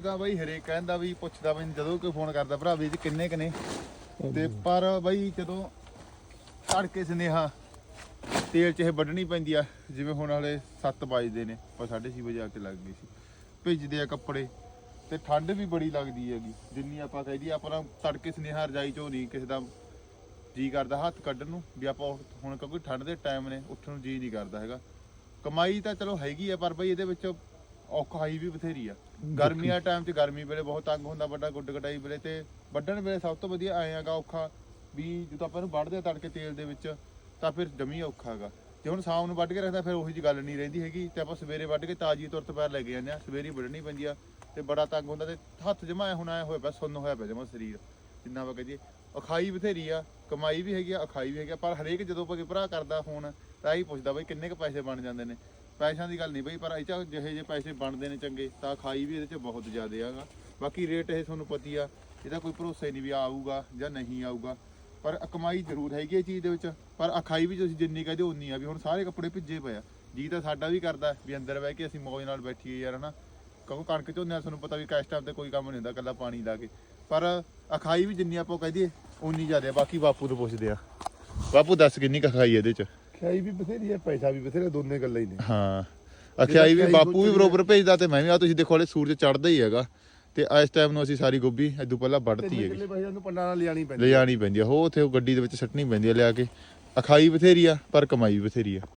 ਤਾਂ ਬਈ ਹਰੇਕ ਕਹਿੰਦਾ ਵੀ ਪੁੱਛਦਾ ਬਈ ਜਦੋਂ ਕੋਈ ਫੋਨ ਕਰਦਾ ਭਰਾ ਵੀ 'ਚ ਕਿੰਨੇ ਕਨੇ ਤੇ ਪਰ ਬਈ ਜਦੋਂ ਤੜਕੇ ਸੁਨੇਹਾ ਤੇਲ ਚ ਇਹ ਵੱਢਣੀ ਪੈਂਦੀ ਆ ਜਿਵੇਂ ਹੁਣ ਹਲੇ 7 ਵਜੇ ਨੇ ਪਰ 6:30 ਵਜੇ ਆ ਕੇ ਲੱਗ ਗਈ ਸੀ। ਭਿੱਜਦੇ ਆ ਕੱਪੜੇ ਤੇ ਠੰਡ ਵੀ ਬੜੀ ਲੱਗਦੀ ਹੈਗੀ ਜਿੰਨੀ ਆਪਾਂ ਕਹਿ ਦਈਏ ਆਪਾਂ ਤੜਕੇ ਸੁਨੇਹਾ ਰਜਾਈ ਚੋਂ ਨਹੀਂ ਕਿਸੇ ਦਾ ਜੀ ਕਰਦਾ ਹੱਥ ਕੱਢਣ ਨੂੰ ਵੀ ਆਪਾਂ ਹੁਣ ਕਿਉਂਕਿ ਠੰਡ ਦੇ ਟਾਈਮ ਨੇ ਉੱਠਣ ਨੂੰ ਜੀ ਨਹੀਂ ਕਰਦਾ ਹੈਗਾ। ਕਮਾਈ ਤਾਂ ਚਲੋ ਹੈਗੀ ਆ ਪਰ ਬਈ ਇਹਦੇ ਵਿੱਚ ਔਖਾਈ ਵੀ ਬਥੇਰੀ ਆ। ਗਰਮੀਆਂ ਟਾਈਮ 'ਚ ਗਰਮੀ ਵੇਲੇ ਬਹੁਤ ਤੰਗ ਹੁੰਦਾ ਵੱਡਾ ਗੁੱਡ ਕਟਾਈ ਵੇਲੇ ਤੇ ਵੱਢਣ ਵੇਲੇ ਸਭ ਤੋਂ ਵਧੀਆ ਹੈਗਾ ਔਖਾ ਵੀ ਜਦੋਂ ਆਪਾਂ ਇਹਨੂੰ ਵੱਢਦੇ ਆ ਤੜਕੇ ਤੇਲ ਦੇ ਵਿੱਚ ਤਾਂ ਫਿਰ ਜਮੀ ਔਖਾ ਹੈਗਾ। ਜੇ ਹੁਣ ਸ਼ਾਮ ਨੂੰ ਵੱਢ ਕੇ ਰੱਖਦਾ ਫਿਰ ਉਹੀ ਜੀ ਗੱਲ ਨਹੀਂ ਰਹਿੰਦੀ ਹੈਗੀ। ਤੇ ਆਪਾਂ ਸਵੇਰੇ ਵੱਢ ਕੇ ਤਾਜੀ ਤੁਰਤ ਪੈਰ ਲੈ ਕੇ ਜਾਂਦੇ ਆ ਸਵੇਰੇ ਵੱਢਣੀ ਪੈਂਦੀ ਆ ਤੇ ਬੜਾ ਤੰਗ ਹੁੰਦਾ ਤੇ ਹੱਥ ਜਮਾ ਹੁਣ ਆਇਆ ਹੋਇਆ ਪਿਆ ਸੁੰਨ ਹੋਇਆ ਪਿਆ ਜਮਾ ਸਰੀਰ ਜਿੰਨਾ ਵਾ ਕਹਦੀਏ ਅਖਾਈ ਬਥੇਰੀ ਆ ਕਮਾਈ ਵੀ ਹੈਗੀ ਆ ਅਖਾਈ ਵੀ ਹੈਗੀ ਆ ਪਰ ਹਰੇਕ ਜਦੋਂ ਕੋਈ ਭਰਾ ਕਰਦਾ ਫੋਨ ਤਾਂ ਹੀ ਪੁੱਛਦਾ ਬਈ ਕਿੰਨੇ ਕ ਪੈਸੇ ਬਣ ਜਾਂਦੇ ਨੇ। ਪੈਸਿਆਂ ਦੀ ਗੱਲ ਨਹੀਂ ਬਈ, ਪਰ ਇਹ 'ਚ ਜਿਹੇ ਜਿਹੇ ਪੈਸੇ ਬਣਦੇ ਨੇ ਚੰਗੇ, ਤਾਂ ਖਾਈ ਵੀ ਇਹਦੇ 'ਚ ਬਹੁਤ ਜ਼ਿਆਦਾ ਹੈਗਾ। ਬਾਕੀ ਰੇਟ ਇਹ ਤੁਹਾਨੂੰ ਪਤੀ ਆ, ਇਹਦਾ ਕੋਈ ਭਰੋਸਾ ਹੀ ਨਹੀਂ ਵੀ ਆਊਗਾ ਜਾਂ ਨਹੀਂ ਆਊਗਾ। ਪਰ ਕਮਾਈ ਜ਼ਰੂਰ ਹੈਗੀ ਇਹ ਚੀਜ਼ ਦੇ ਵਿੱਚ, ਪਰ ਅਖਾਈ ਵੀ ਤੁਸੀਂ ਜਿੰਨੀ ਕਹਦੇ ਉਨੀ ਆ, ਵੀ ਹੁਣ ਸਾਰੇ ਕੱਪੜੇ ਭਿੱਜੇ ਪਏ ਆ। ਜੀ ਤਾਂ ਸਾਡਾ ਵੀ ਕਰਦਾ, ਵੀ ਅੰਦਰ ਬਹਿ ਕੇ ਅਸੀਂ ਮੌਜ ਨਾਲ ਬੈਠੀਏ ਯਾਰ, ਹਨਾ। ਕਿਉਂਕਿ ਕਣਕ ਝੋਨੇ ਦਾ ਤੁਹਾਨੂੰ ਪਤਾ ਵੀ ਕਿਸ ਟਾਈਮ ਤੇ ਕੋਈ ਕੰਮ ਨਹੀਂ ਹੁੰਦਾ ਕੱਲਾ ਪਾਣੀ ਲਾ ਕੇ। ਪਰ ਅਖਾਈ ਵੀ ਜਿੰਨੀ ਆਪਾਂ ਕਹਦੀਏ, ਉਨੀ ਜ਼ਿਆਦਾ ਬਾਕੀ ਬਾਪੂ ਤੋਂ ਪੁੱਛਦੇ ਆ। ਬਾਪੂ, ਦੱਸ ਕਿੰਨੀ ਕੁ ਅਖਾਈ ਇਹਦੇ 'ਚ? ਖਾਈ ਵੀ ਬਥੇਰੀ ਹੈ ਪੈਸਾ ਵੀ ਬਥੇਰਾ ਦੋਨੇ ਗੱਲਾਂ ਹੀ ਨੇ। ਹਾਂ। ਅਖਿਆਈ ਵੀ ਬਾਪੂ ਵੀ ਬਰੋਬਰ ਭੇਜਦਾ ਤੇ ਮੈਂ ਵੀ ਆ ਤੁਸੀਂ ਦੇਖੋ ਹਲੇ ਸੂਰਜ ਚੜਦਾ ਹੀ ਹੈਗਾ। ਤੇ ਇਸ ਟਾਈਮ ਨੂੰ ਅਸੀਂ ਸਾਰੀ ਗੋਭੀ ਇਦੋਂ ਪਹਿਲਾਂ ਵੱਢਤੀ ਹੈਗੀ। ਪੈਸਿਆਂ ਨੂੰ ਪੰਡਾਂ ਨਾਲ ਲਿਆਣੀ ਪੈਂਦੀ ਪੈਂਦੀ ਆ ਉਹ ਉੱਥੇ ਉਹ ਗੱਡੀ ਦੇ ਵਿੱਚ ਸੱਟਣੀ ਪੈਂਦੀ ਆ ਲਿਆ ਕੇ। ਅਖਾਈ ਬਥੇਰੀ ਆ ਪਰ ਕਮਾਈ ਵੀ ਬਥੇਰੀ ਆ।